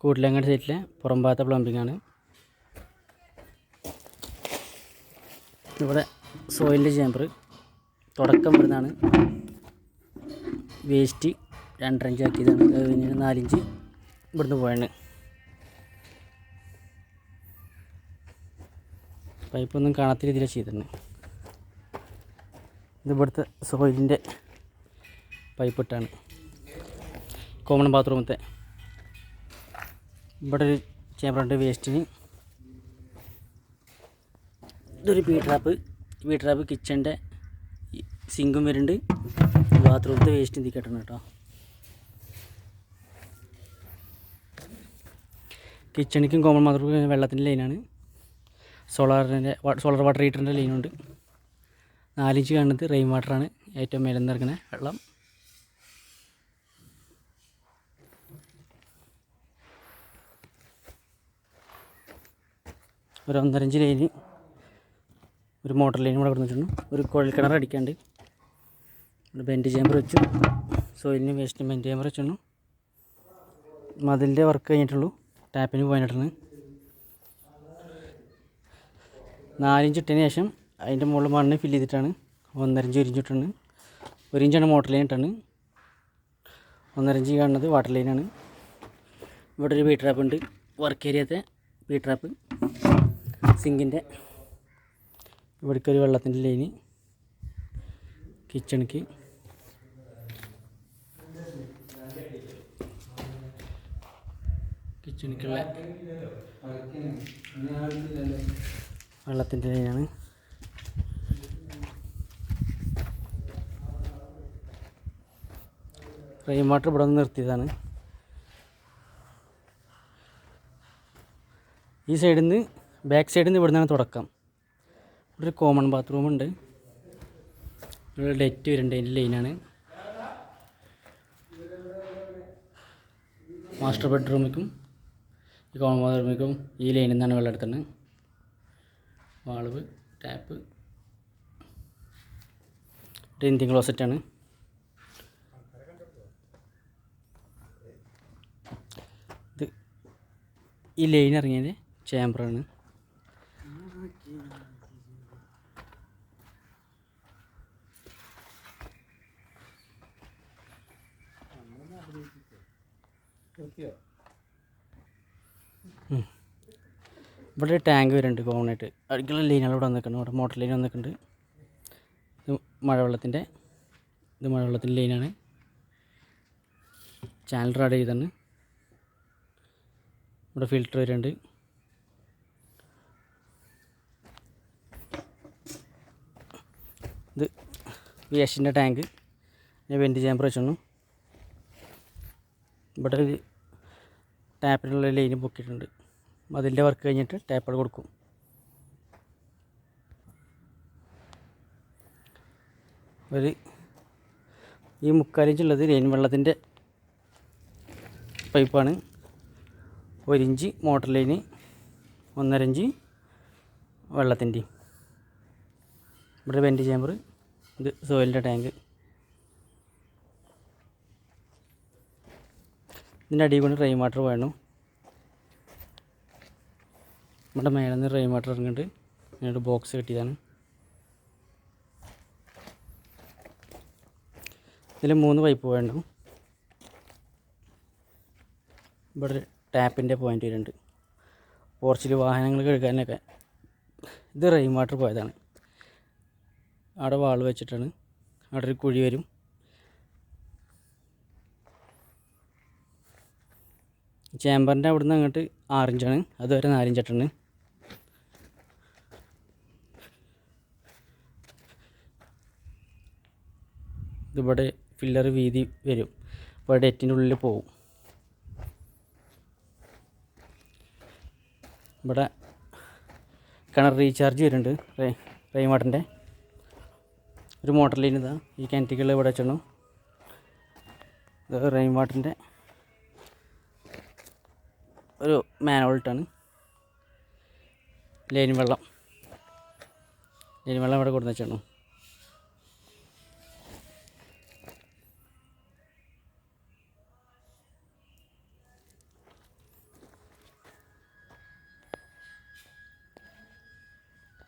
കൂട്ടിലങ്ങാട് സൈറ്റിലെ പുറം ഭാഗത്തെ പ്ലംബിംഗ് ആണ്. ഇവിടെ സോയിലിന്റെ ചേമ്പർ തുടക്കം വരുന്നതാണ് വേസ്റ്റ് രണ്ടരഞ്ച് ആക്കിയതാണ്. അത് കഴിഞ്ഞ് നാലിഞ്ച് ഇവിടുന്ന് പോയാണ്. പൈപ്പൊന്നും കാണാത്ത രീതിയിലാണ് ചെയ്തിട്ടുണ്ട് ഇത് ഇവിടുത്തെ സോയിലിന്റെ പൈപ്പ് ഇട്ടാണ്. കോമൺ ബാത്റൂമത്തെ ഇവിടെ ഒരു ചേമ്പറുണ്ട് വേസ്റ്റിന് ഇതൊരു പീ ട്രാപ്പ് കിച്ചന്റെ സിങ്കും വരുന്നുണ്ട്. ബാത്റൂമത്തെ വേസ്റ്റ് എന്തി കെട്ടണം കേട്ടോ. കിച്ചണിക്കും കോമൺ ബാത്റൂം വെള്ളത്തിന്റെ ലൈനാണ് സോളാറിന്റെ സോളാർ വാട്ടർ ഹീറ്ററിന്റെ ലൈനുണ്ട് നാലിഞ്ച് കാണുന്നത് റെയിൻ വാട്ടറാണ് ഏറ്റവും മേലെ വെള്ളം. ഒരു ഒന്നരഞ്ച് ലൈന് ഒരു മോട്ടർ ലൈൻ കൂടെ കൊടുത്തിട്ടുണ്ട് ഒരു കുഴൽ കിണർ അടിക്കാണ്ട്. ഒരു ബെൻഡ് ചേമ്പർ വെച്ചു. സോയിലിന് വേസ്റ്റിന് ബെൻഡ് ചേമ്പർ വെച്ചു മതിലിന്റെ വർക്ക് കഴിഞ്ഞിട്ടുള്ളൂ. ടാപ്പിന് പോയിട്ടാണ് നാലിഞ്ച് ഇട്ടതിന് ശേഷം അതിന്റെ മുകളിൽ മണ്ണ് ഫില്ല് ചെയ്തിട്ടാണ്. ഒന്നരഞ്ച് ഇരിഞ്ഞിട്ടാണ് ഒരു ഇഞ്ചാണ് മോട്ടർ ലൈൻ ഇട്ടാണ് ഒന്നരഞ്ച് കാണുന്നത് വാട്ടർ ലൈനാണ്. ഇവിടെ ഒരു ബീ ട്രാപ്പ് ഉണ്ട്. വർക്ക് ഏരിയത്തെ ബീ ട്രാപ്പ് സിങ്കിന്റെ. ഇവിടേക്ക് ഒരു വെള്ളത്തിന്റെ ലൈന്. കിച്ചണിക്ക്. കിച്ചണിക്കുള്ള വെള്ളത്തിന്റെ ലൈനാണ്. റെയിൻ വാട്ടർ ഇവിടെ നിന്ന് നിർത്തിയതാണ്. ഈ സൈഡിൽ നിന്ന് ബാക്ക് സൈഡിൽ നിന്ന് ഇവിടുന്നാണ് തുടക്കം. ഇവിടെ ഒരു കോമൺ ബാത്റൂം ഉണ്ട്. ഇവിടെ ലൈറ്റ് വരുന്നുണ്ട് അതിന്റെ ലൈനാണ് മാസ്റ്റർ ബെഡ്റൂമിക്കും ഈ കോമൺ ബാത്റൂമിലേക്കും ഈ ലൈനിൽ നിന്നാണ് വെള്ളം വാൾവ് ടാപ്പ് ഇന്ത്യൻ ക്ലോസറ്റാണ് ഇത് ഈ ലൈൻ ഇറങ്ങിയത് ചേമ്പറാണ് ഇവിടെ ടാങ്ക് വരുന്നുണ്ട് കോമണായിട്ട് അടുക്കള ലൈനുകൾ ഇവിടെ വന്നിട്ടുണ്ട് ഇവിടെ മോട്ടർ ലൈൻ വന്നിട്ടുണ്ട് ഇത് മഴവെള്ളത്തിന്റെ ഇത് മഴവെള്ളത്തിന്റെ ലൈനാണ് ചാനൽ റാഡ് ചെയ്താണ് ഇവിടെ ഫിൽറ്റർ വരുന്നുണ്ട് ഇത് വേസ്റ്റിന്റെ ടാങ്ക് ഞാൻ വെന്റ് ചേമ്പർ വെച്ചു ഇവിടെ ഒരു ടാപ്പിനുള്ള ലൈന് പൊക്കിയിട്ടുണ്ട്. അതിന്റെ വർക്ക് കഴിഞ്ഞിട്ട് ടാപ്പുകൾ കൊടുക്കും. ഒരു ഈ മുക്കാലിഞ്ചുള്ളത് ലൈൻ വെള്ളത്തിന്റെ പൈപ്പാണ് ഒരിഞ്ച് മോട്ടർ ലൈന് ഒന്നരഞ്ച് വെള്ളത്തിന്റെയും. ഇവിടെ വെന്റ് ചേമ്പർ ഇത് സോയിലിന്റെ ടാങ്ക്. ഇതിന്റെ അടിയിൽ കൊണ്ട് റെയിൻ വാട്ടർ വേണം. നമ്മുടെ മേലെ നിന്ന് റെയിൻ വാട്ടർ ഇറങ്ങിയിട്ട് ഞാനൊരു ബോക്സ് കിട്ടിയതാണ്. ഇതിൽ മൂന്ന് പൈപ്പ് വേണം. ഇവിടെ ഒരു ടാപ്പിന്റെ പോയിന്റ് വരുന്നുണ്ട്. പോർച്ചിൽ വാഹനങ്ങൾ കഴുകാനൊക്കെ ഇത് റെയിൻ വാട്ടർ പോയതാണ്. അവിടെ വാൾ വെച്ചിട്ടാണ്. അവിടെ ഒരു കുഴി വരും. ചേമ്പറിന്റെ അവിടുന്ന് അങ്ങോട്ട് ആറിഞ്ചാണ്. അതുവരെ നാലിഞ്ചായിട്ടാണ് ഇതിവിടെ ഫില്ലർ വീതി വരും. അപ്പോൾ ഡെറ്റിന്റെ ഉള്ളിൽ പോവും. ഇവിടെ കിണർ റീചാർജ് വരുന്നുണ്ട്. റേ റെയിൻ വാട്ടറിന്റെ ഒരു മോട്ടർ ലൈൻ ഇതാ. ഈ കിണറ്റികൾ ഇവിടെ വെച്ചണം. ഇത് റെയിൻ വാട്ടറിന്റെ ഒരു മാനോൾട്ടാണ് ലൈൻ വെള്ളം. ലൈൻ വെള്ളം ഇവിടെ കൊടുന്ന് വെച്ചാണ്.